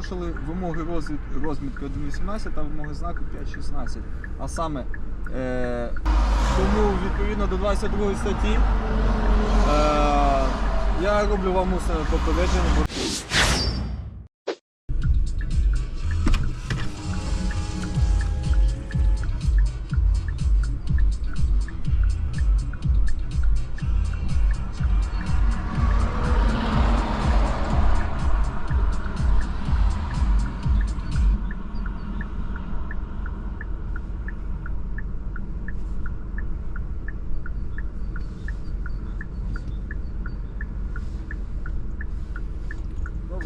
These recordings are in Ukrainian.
порушили вимоги розмітки 1.18 та вимоги знаку 5.16. А саме, е, тому відповідно до 22 статті е, я роблю вам усе попередження.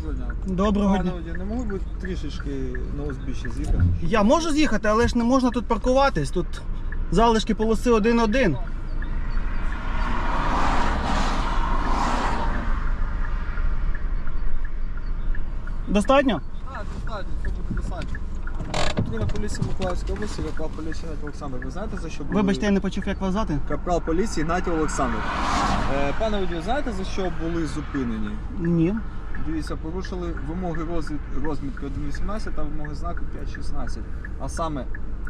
Доброго дня. Доброго Пане дня. не могли б трішечки на узбіччя з'їхати? Я можу з'їхати, але ж не можна тут паркуватись. Тут залишки полоси 1-1. Достатньо? Так, достатньо, це буде достатньо. Патрульна поліція Миколаївської області, капрал поліції Гнатій Олександр. Ви знаєте за що були? Вибачте, я не почув, як вас звати? Капрал поліції Гнатій Олександр. Е, пане водію, знаєте за що були зупинені? Ні. Дивіться, порушили вимоги розмітки 1.18 та вимоги знаку 5.16. А саме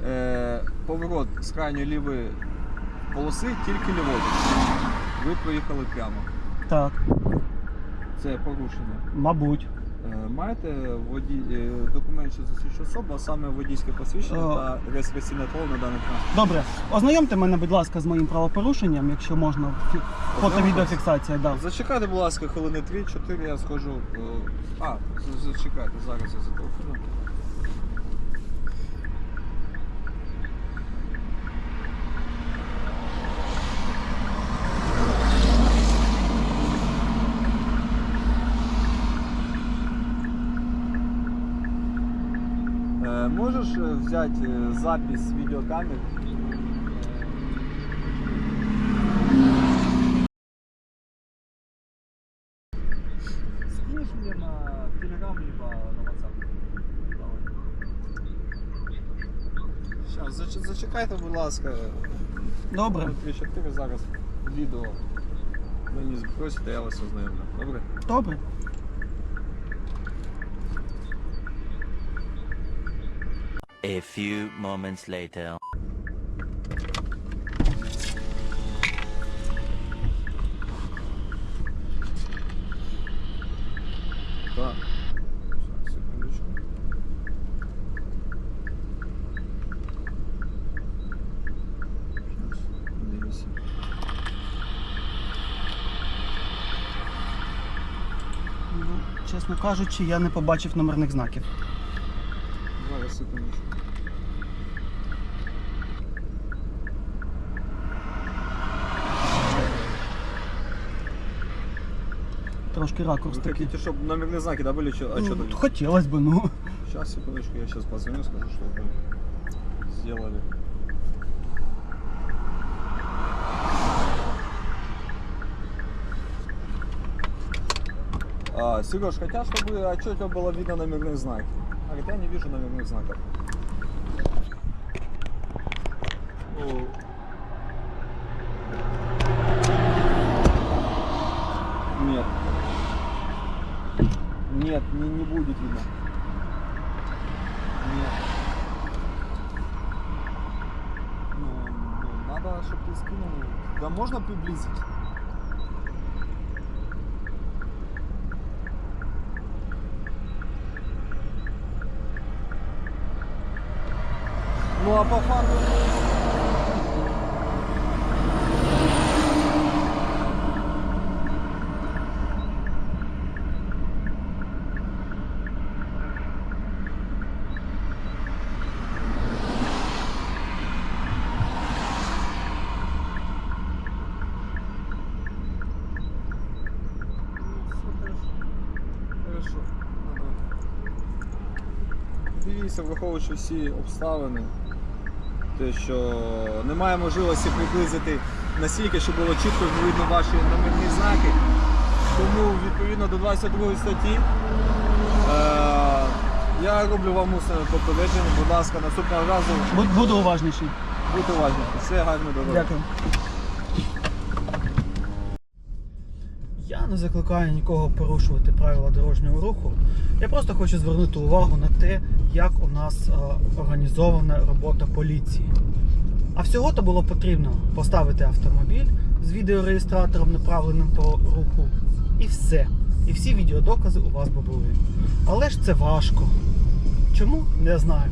е, поворот з крайньої лівої полоси тільки ліворуч. Ви проїхали прямо. Так, Це порушення. мабуть. Е, Маєте воді... е, документ, що засвідчує особу, а саме водійське посвідчення О. та реєстраційне слово на даний транспорт. Добре. Ознайомте мене, будь ласка, з моїм правопорушенням, якщо можна. Фі- Фото-відеофіксація, да. Зачекайте, будь ласка, хвилини 3-4, я схожу. е, А, зачекайте, зараз я зателефоную. Е, Можеш е, взяти е, запис з відеокамер? Скинешь мне на Телеграм либо на WhatsApp? Зараз, зач, зачекайте, будь ласка. Добре. 3-4 зараз відео мені збросите, я вас ознайомлю. Добре? Добре. A few moments later. Так. Секундочку. Дивіться. Ну, чесно кажучи, я не побачив номерних знаків. Трошки ракурс Вы такий. хотите, чтобы номерные знаки, да, были? Чё- А что Ну, тут? Хотілося б, ну. Сейчас, секундочку, я сейчас позвоню, скажу, что вы сделали. А, Сереж, хотят, чтобы отчетливо было видно номерные знаки. А хотя я не вижу номерных знаков. Нет. Нет, не, не будет видно. Нет. Ну, ну, надо, чтобы ты скинул. Да можно приблизить? Ну а по факту... Дивіться, враховуючи всі обставини, те, що немає можливості приблизити настільки, щоб було чітко видно ваші номерні знаки. Тому відповідно до 22 статті е- я роблю вам усне попередження, будь ласка, наступного разу Буду уважніший. будьте уважні. Все гарно дороги. Дякую. Я не закликаю нікого порушувати правила дорожнього руху. Я просто хочу звернути увагу на те, як у нас е, організована робота поліції. А всього-то було потрібно поставити автомобіль з відеореєстратором, направленим по руху, і все. І всі відеодокази у вас би були. Але ж це важко. Чому? Не знаю.